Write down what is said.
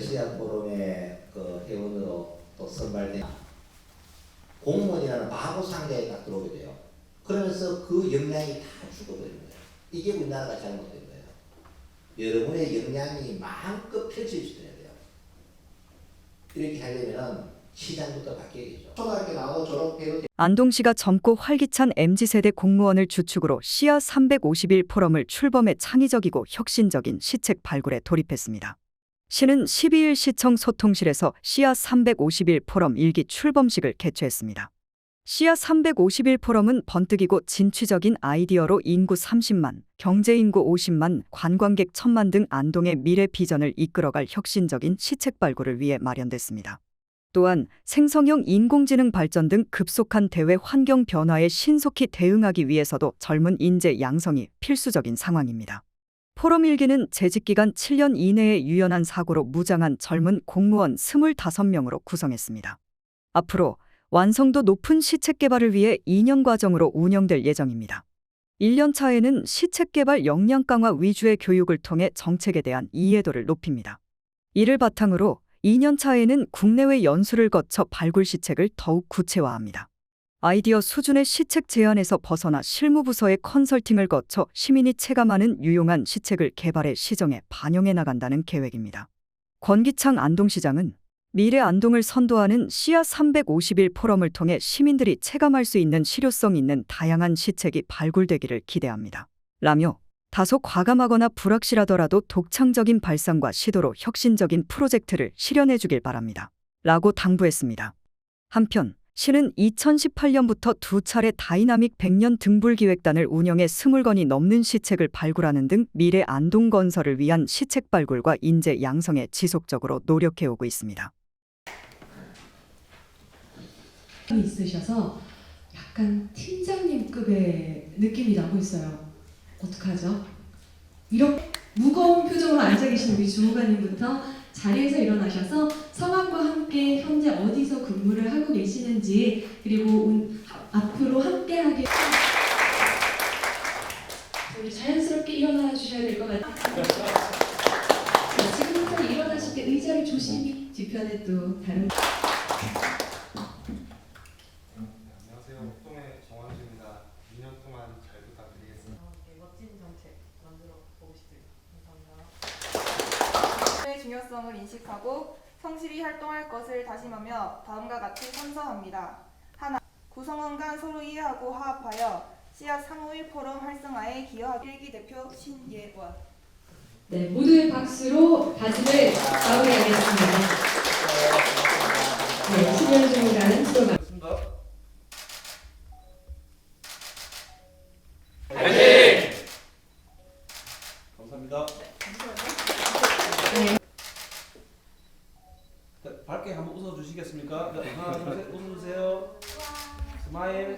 시안 포럼의 그 회원으로 또 선발된 공무원이라는 바보 상자에 딱 들어오게 돼요. 그러면서 그 역량이 다 죽어버린 거예요. 이게 우리나라가 잘못된 거예요. 여러분의 역량이 마음껏 펼쳐주셔야 돼요. 이렇게 하려면 시장부터 바뀌어야죠. 초등학교 나오고 졸업해도 안동시가 젊고 활기찬 MZ세대 공무원을 주축으로 시야 351 포럼을 출범해 창의적이고 혁신적인 시책 발굴에 돌입했습니다. 시는 12일 시청 소통실에서 시야 351 포럼 일기 출범식을 개최했습니다. 시야 351 포럼은 번뜩이고 진취적인 아이디어로 인구 30만, 경제인구 50만, 관광객 1000만 등 안동의 미래 비전을 이끌어갈 혁신적인 시책 발굴을 위해 마련됐습니다. 또한 생성형 인공지능 발전 등 급속한 대외 환경 변화에 신속히 대응하기 위해서도 젊은 인재 양성이 필수적인 상황입니다. 포럼 일기는 재직 기간 7년 이내에 유연한 사고로 무장한 젊은 공무원 25명으로 구성했습니다. 앞으로 완성도 높은 시책 개발을 위해 2년 과정으로 운영될 예정입니다. 1년 차에는 시책 개발 역량 강화 위주의 교육을 통해 정책에 대한 이해도를 높입니다. 이를 바탕으로 2년 차에는 국내외 연수를 거쳐 발굴 시책을 더욱 구체화합니다. 아이디어 수준의 시책 제안에서 벗어나 실무부서의 컨설팅을 거쳐 시민이 체감하는 유용한 시책을 개발해 시정에 반영해 나간다는 계획입니다. 권기창 안동시장은 미래 안동을 선도하는 시야 351 포럼을 통해 시민들이 체감할 수 있는 실효성 있는 다양한 시책이 발굴되기를 기대합니다. 라며 다소 과감하거나 불확실하더라도 독창적인 발상과 시도로 혁신적인 프로젝트를 실현해 주길 바랍니다. 라고 당부했습니다. 한편 시는 2018년부터 두 차례 다이나믹 100년 등불 기획단을 운영해 20건이 넘는 시책을 발굴하는 등 미래 안동 건설을 위한 시책 발굴과 인재 양성에 지속적으로 노력해 오고 있습니다. 있으셔서 약간 팀장님급의 느낌이 나고 있어요. 어떡하죠? 이렇게 무거운 표정으로 앉아 계신 우리 주무관님부터 자리에서 일어나셔서 성함과 함께 현재 어디서 근무를 하고 계시는지 그리고 앞으로 함께하게 우리 자연스럽게 일어나 주셔야 될 것 같아요. 자, 지금부터 일어나실 때 의자를 조심히 뒤편에 또 다른 안녕하세요. 목동의 정환주입니다. 2년 동안 잘 부탁드리겠습니다. 멋진 정책 만들어 보고 싶습니다. 감사합니다. 의 중요성을 인식하고 성실히 활동할 것을 다짐하며 다음과 같이 선서합니다. 하나, 구성원 간 서로 이해하고 화합하여 씨앗 351 포럼 활성화에 기여하 일기 대표 신예원. 네, 모두의 박수로 다짐을 마무리하겠습니다. 네, 신년 중이라는 프로그램. 밝게 한번 웃어주시겠습니까? 자, 하나, 둘, 셋, 웃어주세요. 스마일.